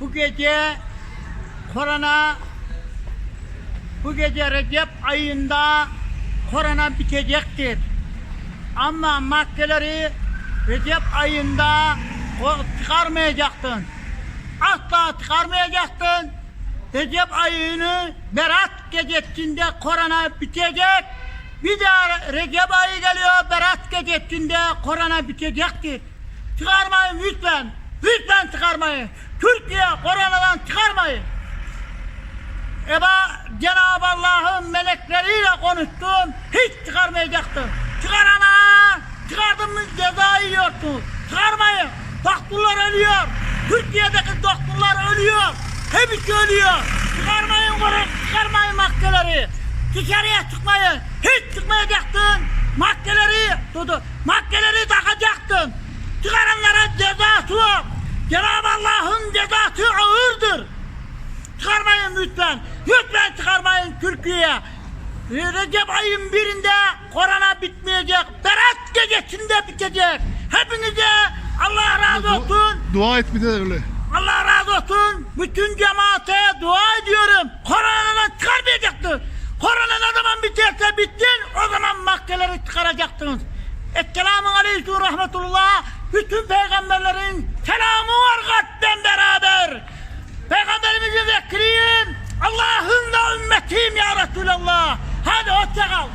bu gece korona bu gece Recep ayında korona bitecektir. Ama maddeleri Recep ayında çıkarmayacaktın. Asla çıkarmayacaktın. Recep ayını Berat gecesinde korona bitecek. Bir daha Recep ayı geliyor Berat gecesinde korona bitecektir. Çıkarmayın lütfen. Lütfen çıkarmayın. Türkiye koronadan çıkarmayın. Eba Cenab-ı Allah'ın melekleriyle konuştum. Hiç çıkarmayacaktım. Çıkarana çıkardın mı ceza yiyorsun. Çıkarmayın. Doktorlar ölüyor. Türkiye'deki doktorlar ölüyor. Hepsi ölüyor. Çıkarmayın bunu. Çıkarmayın maskeleri. Dışarıya çıkmayın. Hiç çıkmayacaktın. Maskeleri tutu. Maskeleri takacaktın. Cenab-ı Allah'ın cezası ağırdır. Çıkarmayın lütfen. Lütfen çıkarmayın Türkiye'ye. Recep ayın birinde korona bitmeyecek. Berat gecesinde bitecek. Hepinize Allah razı olsun. Dua et bir de öyle. Allah razı olsun. Bütün cemaate dua ediyorum. Koronadan çıkarmayacaktı. Korona ne zaman biterse bitsin o zaman maskeleri çıkaracaktınız. Esselamu aleyküm rahmetullah. Bütün peygamberlerin رسول الله هذا هو الثغر